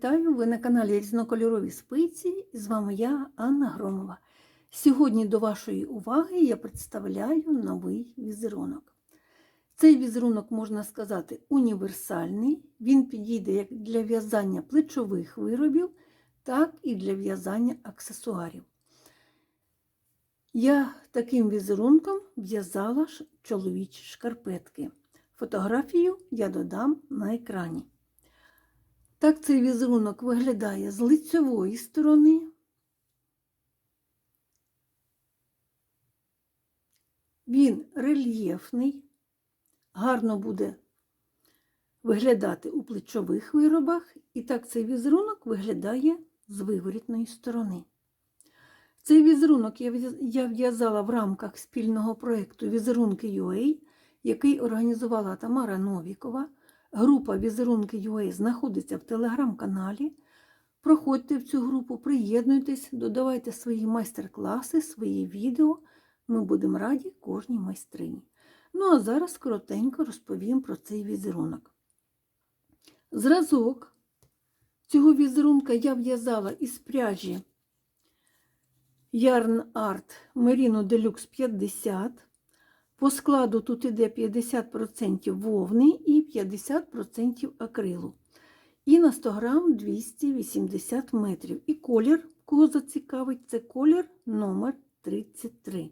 Вітаю! Ви на каналі Різнокольорові спиці і з вами я, Анна Громова. Сьогодні до вашої уваги я представляю новий візерунок. Цей візерунок, можна сказати, універсальний. Він підійде як для в'язання плечових виробів, так і для в'язання аксесуарів. Я таким візерунком в'язала чоловічі шкарпетки. Фотографію я додам на екрані. Так цей візерунок виглядає з лицьової сторони. Він рельєфний, гарно буде виглядати у плечових виробах, і так цей візерунок виглядає з виворітної сторони. Цей візерунок я я в'язала в рамках спільного проєкту Візерунки UA, який організувала Тамара Новікова. Група Візерунки UA знаходиться в телеграм-каналі. Проходьте в цю групу, приєднуйтесь, додавайте свої майстер-класи, свої відео. Ми будемо раді кожній майстрині. Ну а зараз коротенько розповім про цей візерунок. Зразок цього візерунка я в'язала із пряжі Yarn Art Merino Deluxe 50. По складу тут іде 50% вовни і 50% акрилу. І на 100 грам 280 метрів. І колір, кого зацікавить, це колір номер 33.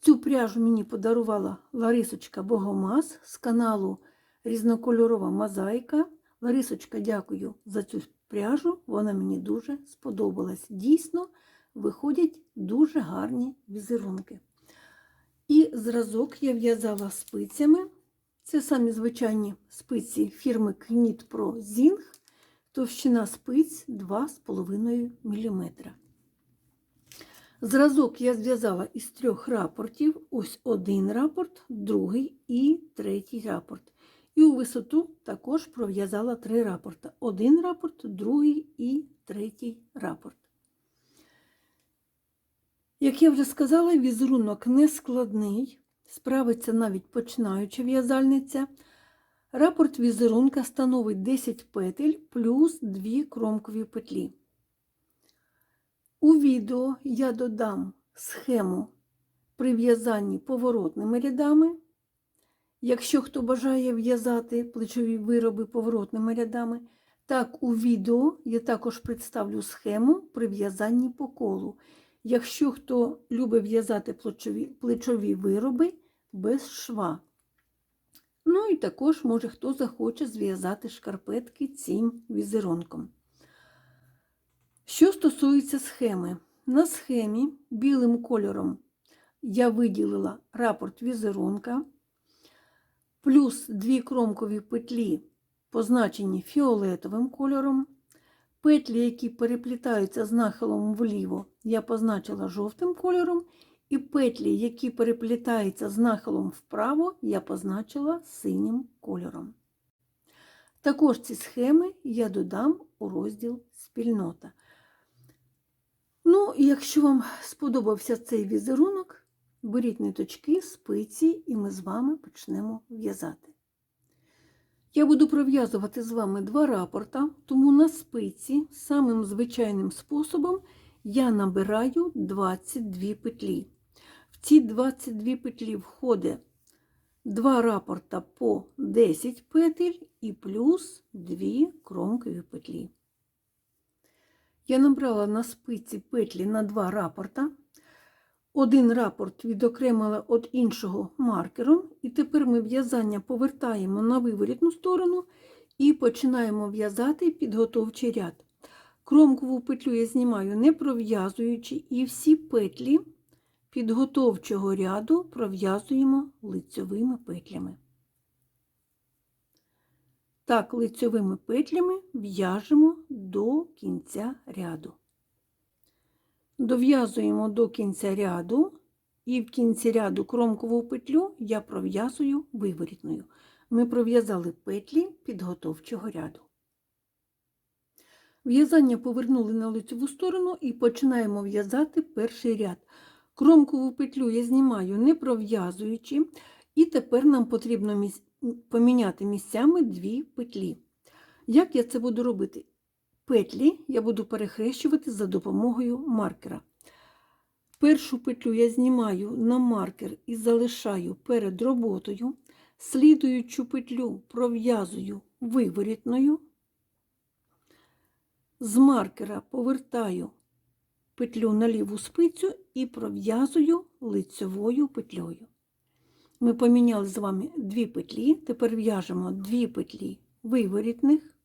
Цю пряжу мені подарувала Ларисочка Богомаз з каналу Різнокольорова мозаїка. Ларисочка, дякую за цю пряжу. Вона мені дуже сподобалась. Дійсно, виходять дуже гарні візерунки. І зразок я в'язала спицями. Це самі звичайні спиці фірми Knit Pro Zing, товщина спиць 2,5 мм. Зразок я зв'язала із трьох рапортів. Ось один рапорт, другий і третій рапорт. І у висоту також пров'язала три рапорти. Один рапорт, другий і третій рапорт. Як я вже сказала, візерунок не складний, справиться навіть починаюча в'язальниця. Рапорт візерунка становить 10 петель плюс 2 кромкові петлі. У відео я додам схему при в'язанні поворотними рядами. Якщо хто бажає в'язати плечові вироби поворотними рядами, так у відео я також представлю схему при в'язанні по колу. Якщо хто любить в'язати плечові, плечові вироби без шва. Ну і також, може, хто захоче зв'язати шкарпетки цим візерунком. Що стосується схеми, на схемі білим кольором я виділила рапорт візерунка, плюс дві кромкові петлі, позначені фіолетовим кольором. Петлі, які переплітаються з нахилом вліво, я позначила жовтим кольором, і петлі, які переплітаються з нахилом вправо, я позначила синім кольором. Також ці схеми я додам у розділ спільнота. Ну, і якщо вам сподобався цей візерунок, беріть ниточки, спиці, і ми з вами почнемо в'язати. Я буду пров'язувати з вами два рапорта, тому на спиці самим звичайним способом я набираю 22 петлі. В ці 22 петлі входить два рапорта по 10 петель і плюс 2 кромкові петлі. Я набрала на спиці петлі на два рапорта. Один рапорт відокремила від іншого маркером, і тепер ми в'язання повертаємо на виворітну сторону і починаємо в'язати підготовчий ряд. Кромкову петлю я знімаю не пров'язуючи, і всі петлі підготовчого ряду пров'язуємо лицьовими петлями. Так, лицьовими петлями в'яжемо до кінця ряду. Дов'язуємо до кінця ряду, і в кінці ряду кромкову петлю я пров'язую виворітною. Ми пров'язали петлі підготовчого ряду. В'язання повернули на лицеву сторону і починаємо в'язати перший ряд. Кромкову петлю я знімаю не пров'язуючи, і тепер нам потрібно поміняти місцями дві петлі. Як я це буду робити? Петлі я буду перехрещувати за допомогою маркера. Першу петлю я знімаю на маркер і залишаю перед роботою. Слідуючу петлю пров'язую виворітною. З маркера повертаю петлю на ліву спицю і пров'язую лицьовою петлею. Ми поміняли з вами дві петлі, тепер в'яжемо дві петлі виворітних,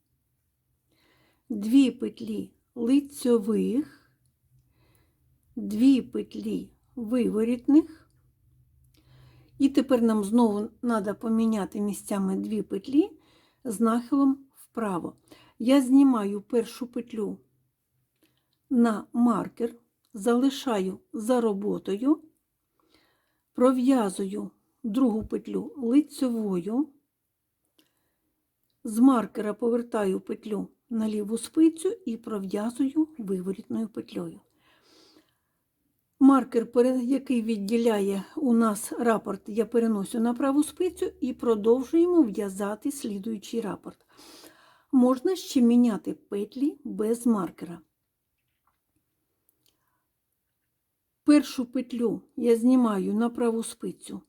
дві петлі лицьових, дві петлі виворітних. І тепер нам знову треба поміняти місцями дві петлі з нахилом вправо. Я знімаю першу петлю на маркер, залишаю за роботою, пров'язую другу петлю лицьовою, з маркера повертаю петлю на ліву спицю і пров'язую виворітною петлею. Маркер, який відділяє у нас рапорт, я переносю на праву спицю і продовжуємо в'язати слідуючий рапорт. Можна ще міняти петлі без маркера. Першу петлю я знімаю на праву спицю,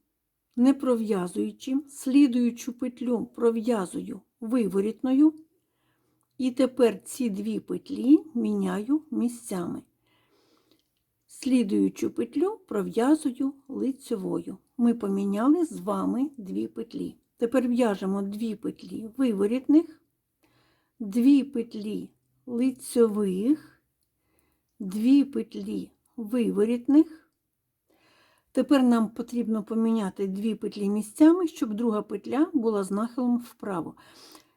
не пров'язуючи, слідуючу петлю пров'язую виворітною, і тепер ці дві петлі міняю місцями. Слідуючу петлю пров'язую лицьовою. Ми поміняли з вами дві петлі. Тепер в'яжемо дві петлі виворітних, дві петлі лицьових, дві петлі виворітних. Тепер нам потрібно поміняти дві петлі місцями, щоб друга петля була з нахилом вправо.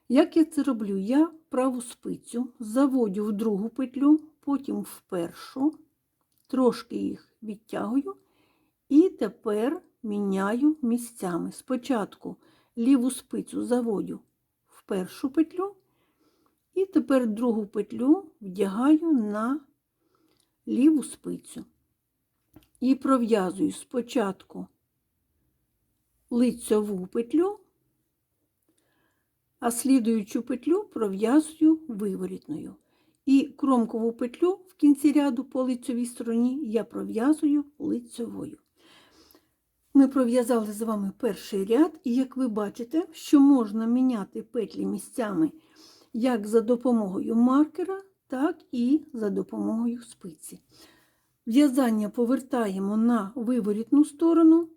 Як я це роблю? Я праву спицю заводю в другу петлю, потім в першу, трошки їх відтягую, і тепер міняю місцями. Спочатку ліву спицю заводю в першу петлю, і тепер другу петлю вдягаю на ліву спицю. І пров'язую спочатку лицьову петлю, а слідуючу петлю пров'язую виворітною. І кромкову петлю в кінці ряду по лицьовій стороні я пров'язую лицьовою. Ми пров'язали з вами перший ряд, і як ви бачите, що можна міняти петлі місцями як за допомогою маркера, так і за допомогою спиці. В'язання повертаємо на виворітну сторону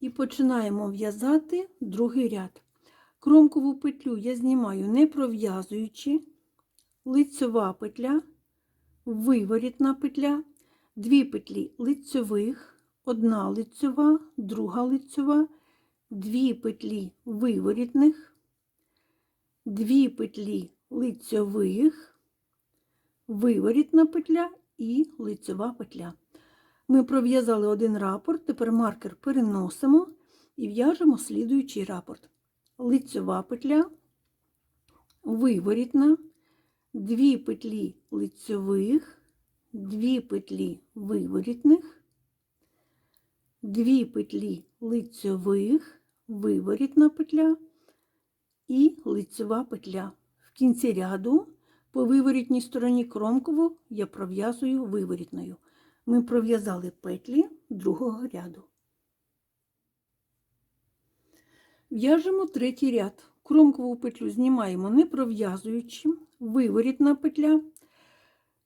і починаємо в'язати другий ряд. Кромкову петлю я знімаю не пров'язуючи, лицьова петля, виворітна петля, дві петлі лицьових, одна лицьова, друга лицьова, дві петлі виворітних, дві петлі лицьових, виворітна петля і лицьова петля. Ми пров'язали один рапорт, тепер маркер переносимо і в'яжемо слідуючий рапорт. Лицьова петля, виворітна, дві петлі лицьових, дві петлі виворітних, дві петлі лицьових, виворітна петля і лицьова петля. В кінці ряду по виворітній стороні кромкову я пров'язую виворітною. Ми пров'язали петлі другого ряду. В'яжемо третій ряд. Кромкову петлю знімаємо не пров'язуючи, виворітна петля.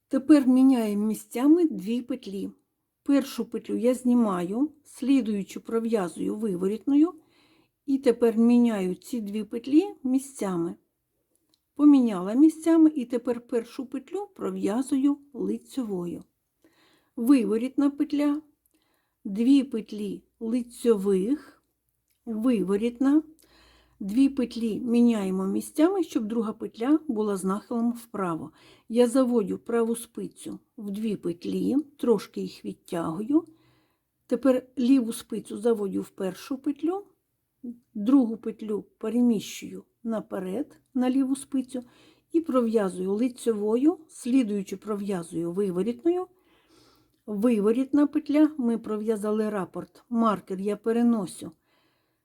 Тепер міняємо місцями дві петлі. Першу петлю я знімаю, слідуючу пров'язую виворітною, і тепер міняю ці дві петлі місцями. Поміняла місцями і тепер першу петлю пров'язую лицьовою. Виворітна петля, дві петлі лицьових, виворітна, дві петлі міняємо місцями, щоб друга петля була з нахилом вправо. Я заводю праву спицю в дві петлі, трошки їх відтягую. Тепер ліву спицю заводю в першу петлю, другу петлю переміщую наперед на ліву спицю і пров'язую лицьовою, слідуючи пров'язую виворітною. Виворітна петля, ми пров'язали рапорт, маркер я переносю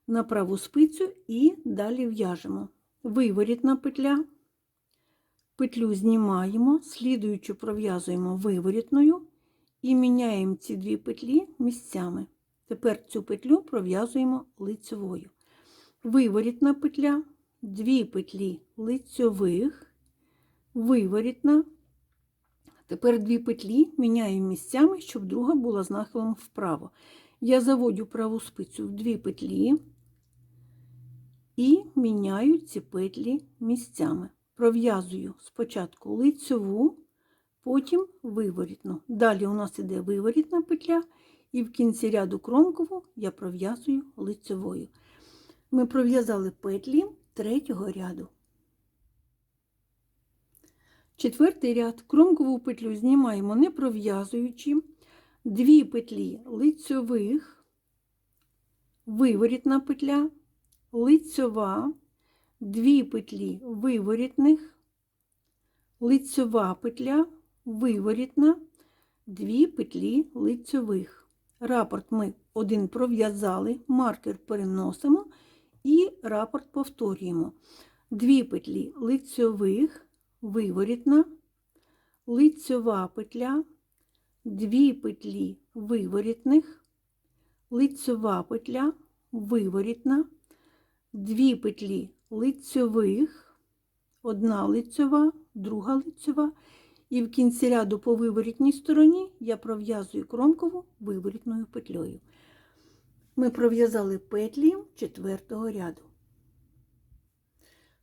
на праву спицю і далі в'яжемо. Виворітна петля, петлю знімаємо, слідуючу пров'язуємо виворітною і міняємо ці дві петлі місцями. Тепер цю петлю пров'язуємо лицевою. Виворітна петля, дві петлі лицьових, виворітна. Тепер дві петлі міняємо місцями, щоб друга була з нахилом вправо. Я заводю праву спицю в дві петлі і міняю ці петлі місцями. Пров'язую спочатку лицьову, потім виворітну. Далі у нас іде виворітна петля, і в кінці ряду кромкову я пров'язую лицьовою. Ми пров'язали петлі третього ряду. Четвертий ряд кромкову петлю знімаємо не пров'язуючи, дві петлі лицьових, виворітна петля, лицьова, дві петлі виворітних, лицьова петля, виворітна, дві петлі лицьових. Рапорт ми один пров'язали, маркер переносимо і рапорт повторюємо. Дві петлі лицьових, виворітна, лицьова петля, дві петлі виворітних, лицьова петля, виворітна, дві петлі лицьових, одна лицьова, друга лицьова, і в кінці ряду по виворітній стороні я пров'язую кромкову виворітною петлею. Ми пров'язали петлі четвертого ряду.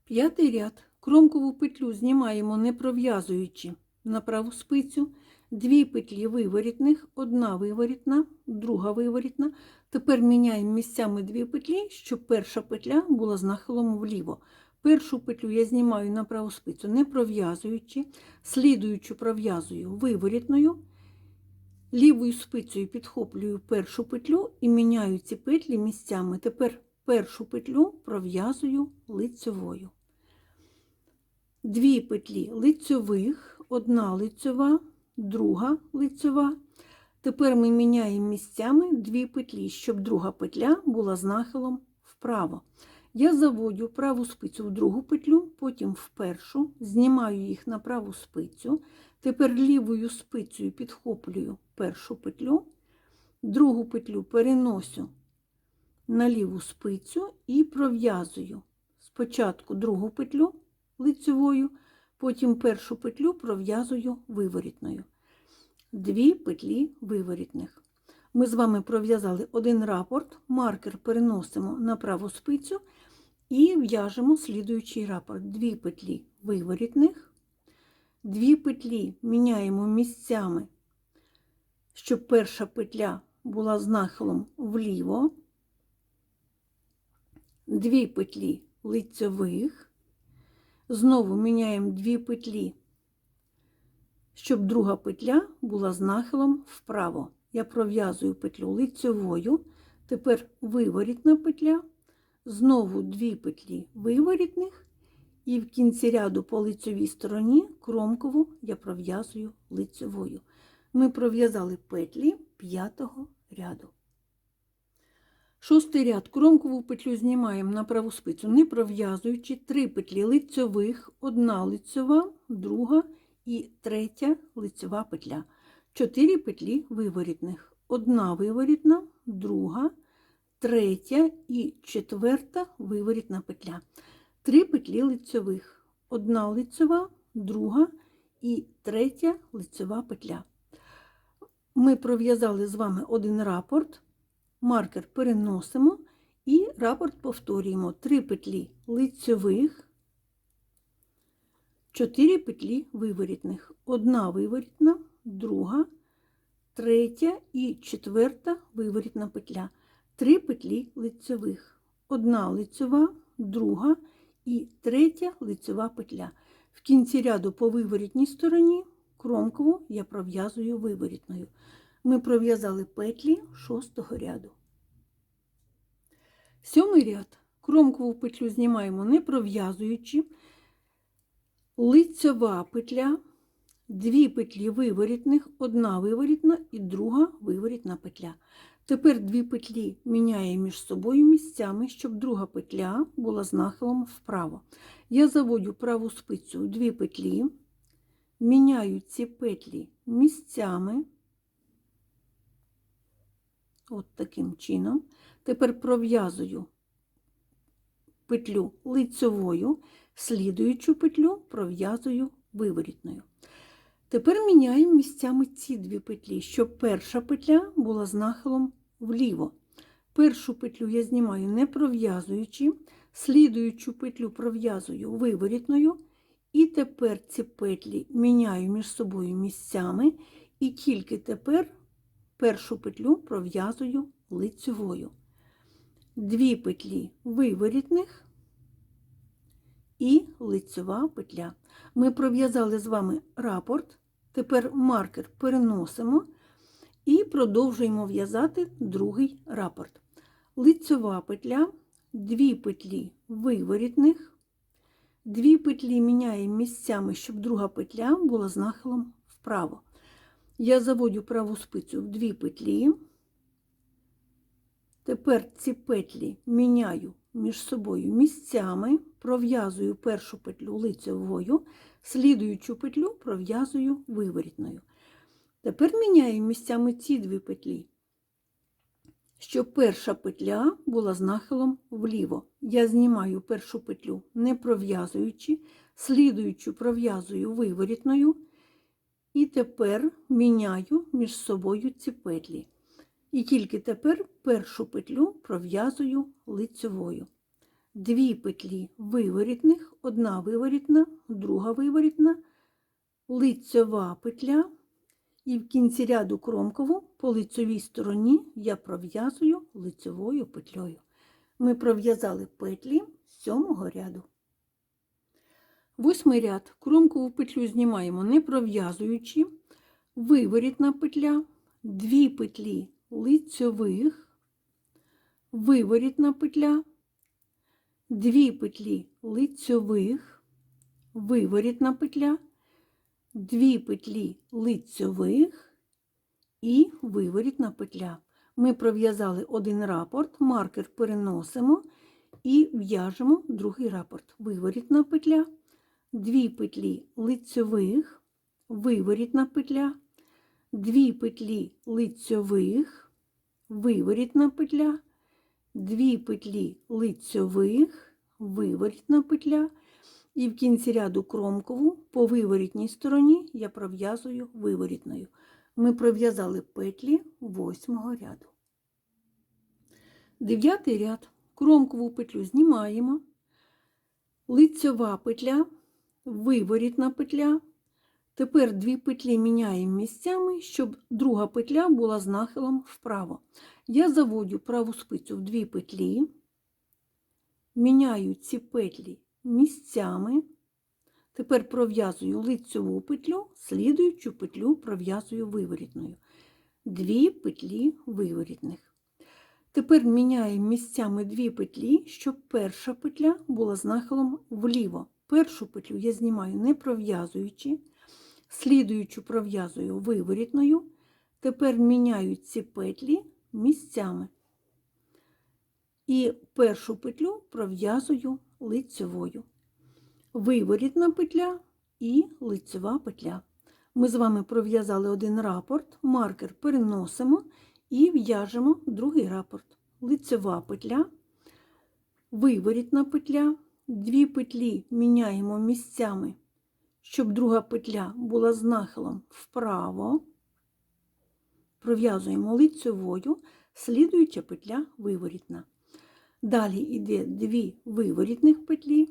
П'ятий ряд. Кромкову петлю знімаємо не пров'язуючи на праву спицю, дві петлі виворітних, одна виворітна, друга виворітна. Тепер міняємо місцями дві петлі, щоб перша петля була з нахилом вліво. Першу петлю я знімаю на праву спицю, не пров'язуючи, слідуючу пров'язую виворітною, лівою спицею підхоплюю першу петлю і міняю ці петлі місцями. Тепер першу петлю пров'язую лицьовою. Дві петлі лицьових, одна лицьова, друга лицьова. Тепер ми міняємо місцями дві петлі, щоб друга петля була з нахилом вправо. Я заводю праву спицю в другу петлю, потім в першу, знімаю їх на праву спицю. Тепер лівою спицею підхоплюю першу петлю, другу петлю переношу на ліву спицю і пров'язую спочатку другу петлю лицевою, потім першу петлю пров'язую виворітною. Дві петлі виворітних. Ми з вами пров'язали один рапорт, маркер переносимо на праву спицю і в'яжемо слідуючий рапорт. Дві петлі виворітних, дві петлі міняємо місцями, щоб перша петля була з нахилом вліво, дві петлі лицьових, знову міняємо дві петлі, щоб друга петля була з нахилом вправо. Я пров'язую петлю лицьовою, тепер виворітна петля, знову дві петлі виворітних, і в кінці ряду по лицьовій стороні кромкову я пров'язую лицьовою. Ми пров'язали петлі п'ятого ряду. Шостий ряд кромкову петлю знімаємо на праву спицю, не пров'язуючи три петлі лицьових, одна лицьова, друга і третя лицьова петля. Чотири петлі виворітних. Одна виворітна, друга, третя і четверта виворітна петля. Три петлі лицьових. Одна лицьова, друга і третя лицьова петля. Ми пров'язали з вами один рапорт, маркер переносимо і рапорт повторюємо. Три петлі лицьових, чотири петлі виворітних. Одна виворітна, друга, третя і четверта виворітна петля. Три петлі лицьових. Одна лицьова, друга і третя лицьова петля. В кінці ряду по виворітній стороні кромкову я пров'язую виворітною. Ми пров'язали петлі шостого ряду. Сьомий ряд. Кромкову петлю знімаємо не пров'язуючи. Лицьова петля, дві петлі виворітних, одна виворітна і друга виворітна петля. Тепер дві петлі міняємо між собою місцями, щоб друга петля була з нахилом вправо. Я заводю праву спицю дві петлі, міняю ці петлі місцями. От таким чином. Тепер пров'язую петлю лицьовою, слідуючу петлю пров'язую виворітною. Тепер міняємо місцями ці дві петлі, щоб перша петля була з нахилом вліво. Першу петлю я знімаю не пров'язуючи, слідуючу петлю пров'язую виворітною, і тепер ці петлі міняю між собою місцями, і тільки тепер першу петлю пров'язую лицьовою. Дві петлі виворітних і лицьова петля. Ми пров'язали з вами рапорт, тепер маркер переносимо і продовжуємо в'язати другий рапорт. Лицьова петля, дві петлі виворітних, дві петлі міняємо місцями, щоб друга петля була з нахилом вправо. Я заводю праву спицю в дві петлі. Тепер ці петлі міняю між собою місцями, пров'язую першу петлю лицевою, слідуючу петлю пров'язую виворітною. Тепер міняю місцями ці дві петлі, щоб перша петля була з нахилом вліво. Я знімаю першу петлю не пров'язуючи, слідуючу пров'язую виворітною, і тепер міняю між собою ці петлі. І тільки тепер першу петлю пров'язую лицевою. Дві петлі виворітних, одна виворітна, друга виворітна, лицьова петля, і в кінці ряду кромкову по лицевій стороні я пров'язую лицевою петлею. Ми пров'язали петлі сьомого ряду. Восьмий ряд. Кромкову петлю знімаємо не пров'язуючи, виворітна петля, дві петлі лицьових, виворітна петля, дві петлі лицьових, виворітна петля, дві петлі лицьових і виворітна петля. Ми пров'язали один рапорт, маркер переносимо і в'яжемо другий рапорт. Виворітна петля, дві петлі лицьових, виворітна петля, дві петлі лицьових, виворітна петля, дві петлі лицьових, виворітна петля, і в кінці ряду кромкову по виворітній стороні я пров'язую виворітною. Ми пров'язали петлі восьмого ряду. Дев'ятий ряд. Кромкову петлю знімаємо, лицьова петля, виворітна петля. Тепер дві петлі міняємо місцями, щоб друга петля була з нахилом вправо. Я заводю праву спицю в дві петлі, міняю ці петлі місцями. Тепер пров'язую лицьову петлю, слідуючу петлю пров'язую виворітною. Дві петлі виворітних. Тепер міняємо місцями дві петлі, щоб перша петля була з нахилом вліво. Першу петлю я знімаю не пров'язуючи, слідуючу пров'язую виворітною. Тепер міняю ці петлі місцями. І першу петлю пров'язую лицьовою. Виворітна петля і лицьова петля. Ми з вами пров'язали один рапорт, маркер переносимо і в'яжемо другий рапорт. Лицьова петля, виворітна петля, дві петлі міняємо місцями, щоб друга петля була з нахилом вправо. Пров'язуємо лицьовою, слідуюча петля виворітна. Далі йде дві виворітних петлі.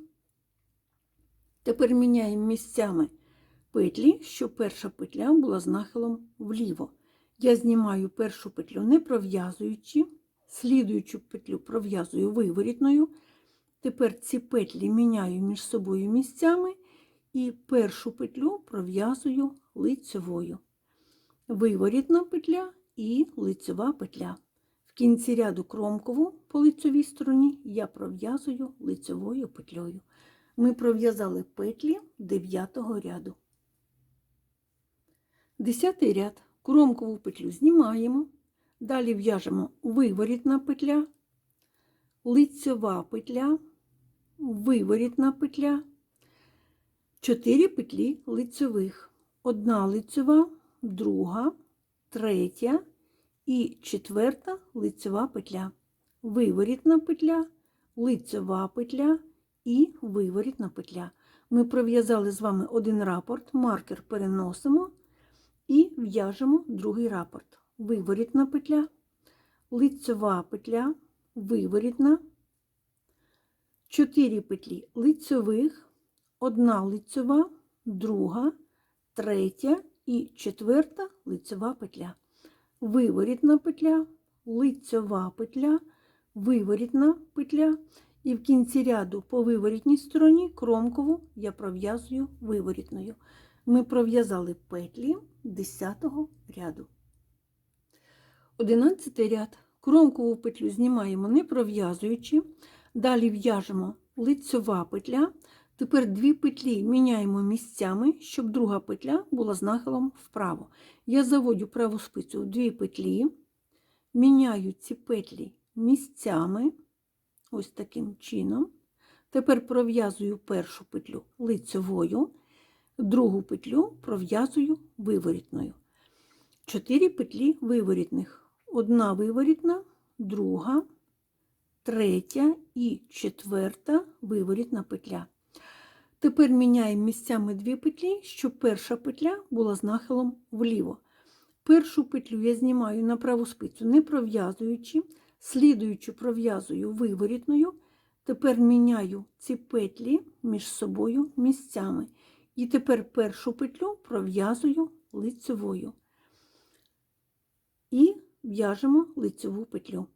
Тепер міняємо місцями петлі, щоб перша петля була з нахилом вліво. Я знімаю першу петлю не пров'язуючи, слідуючу петлю пров'язую виворітною. Тепер ці петлі міняю між собою місцями і першу петлю пров'язую лицьовою. Виворітна петля і лицьова петля. В кінці ряду кромкову по лицьовій стороні я пров'язую лицьовою петлею. Ми пров'язали петлі 9 ряду. Десятий ряд кромкову петлю знімаємо, Далі в'яжемо виворітна петля, лицьова петля, виворітна петля, 4 петлі лицьових. Одна лицьова, друга, третя і четверта лицьова петля. Виворітна петля, лицьова петля і виворітна петля. Ми пров'язали з вами один рапорт, маркер переносимо і в'яжемо другий рапорт. Виворітна петля, лицьова петля, виворітна, 4 петлі лицьових, одна лицьова, друга, третя і четверта лицьова петля. Виворітна петля, лицьова петля, виворітна петля. І в кінці ряду по виворітній стороні кромкову я пров'язую виворітною. Ми пров'язали петлі 10 ряду. 11 ряд. Кромкову петлю знімаємо не пров'язуючи. Далі в'яжемо лицьова петля. Тепер дві петлі міняємо місцями, щоб друга петля була з нахилом вправо. Я заводю праву спицю в дві петлі, міняю ці петлі місцями, ось таким чином. Тепер пров'язую першу петлю лицьовою, другу петлю пров'язую виворітною. Чотири петлі виворітних. Одна виворітна, друга, третя і четверта виворітна петля. Тепер міняємо місцями дві петлі, щоб перша петля була з нахилом вліво. Першу петлю я знімаю на праву спицю, не пров'язуючи, слідуючу пров'язую виворітною. Тепер міняю ці петлі між собою місцями. І тепер першу петлю пров'язую лицевою. І в'яжемо лицеву петлю.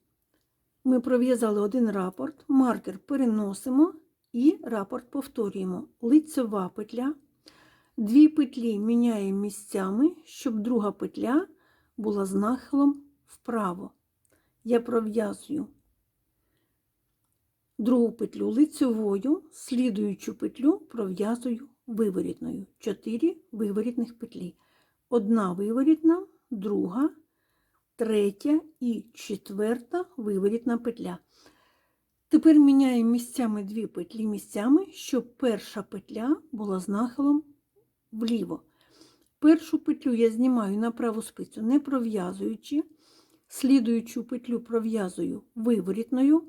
Ми пров'язали один рапорт, маркер переносимо і рапорт повторюємо. Лицева петля, дві петлі міняємо місцями, щоб друга петля була з нахилом вправо. Я пров'язую другу петлю лицевою, слідуючу петлю пров'язую виворітною. Чотири виворітних петлі. Одна виворітна, друга, третя і четверта виворітна петля. Тепер міняємо місцями дві петлі місцями, щоб перша петля була з нахилом вліво. Першу петлю я знімаю на праву спицю, не пров'язуючи, слідуючу петлю пров'язую виворітною.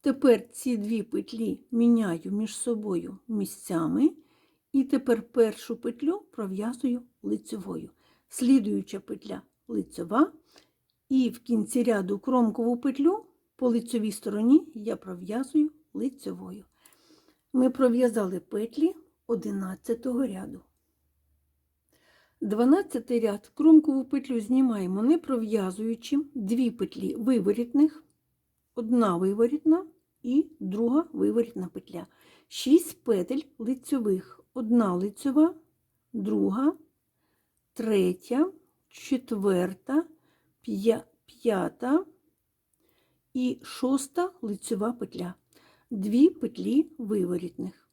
Тепер ці дві петлі міняю між собою місцями, і тепер першу петлю пров'язую лицевою. Слідуюча петля лицева, і в кінці ряду кромкову петлю по лицевій стороні я пров'язую лицевою. Ми пров'язали петлі 11 ряду. 12 ряд кромкову петлю знімаємо не пров'язуючи дві петлі виворітних, одна виворітна і друга виворітна петля. 6 петель лицьових, одна лицьова, друга, третя, четверта, п'ята і шоста лицьова петля. Дві петлі виворітних.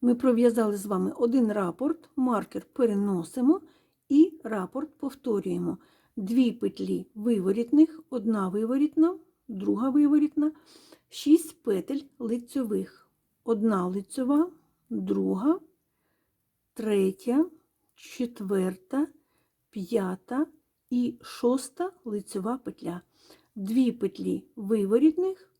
Ми пров'язали з вами один рапорт, маркер переносимо і рапорт повторюємо. Дві петлі виворітних, одна виворітна, друга виворітна, 6 петель лицьових. Одна лицьова, друга, третя, четверта, п'ята і шоста лицьова петля. Дві петлі виворітних,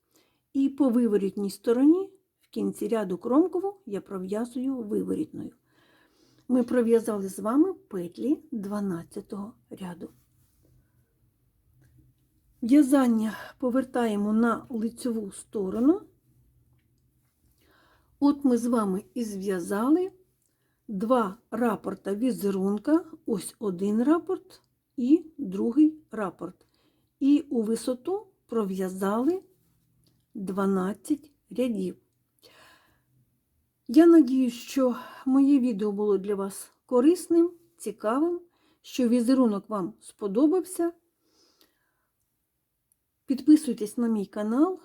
і по виворітній стороні в кінці ряду кромкову я пров'язую виворітною. Ми пров'язали з вами петлі 12 ряду. В'язання повертаємо на лицеву сторону. От ми з вами і зв'язали два рапорта візерунка, ось один рапорт і другий рапорт. І у висоту пров'язали 12 рядів. Я надію, що моє відео було для вас корисним, цікавим, що візерунок вам сподобався. Підписуйтесь на мій канал.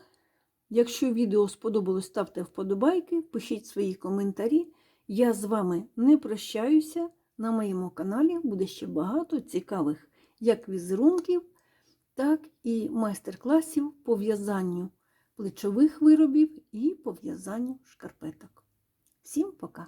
Якщо відео сподобалось, ставте вподобайки, пишіть свої коментарі. Я з вами не прощаюся. На моєму каналі буде ще багато цікавих як візерунків, так і майстер-класів по в'язанню плечових виробів і по в'язанню шкарпеток. Всім пока!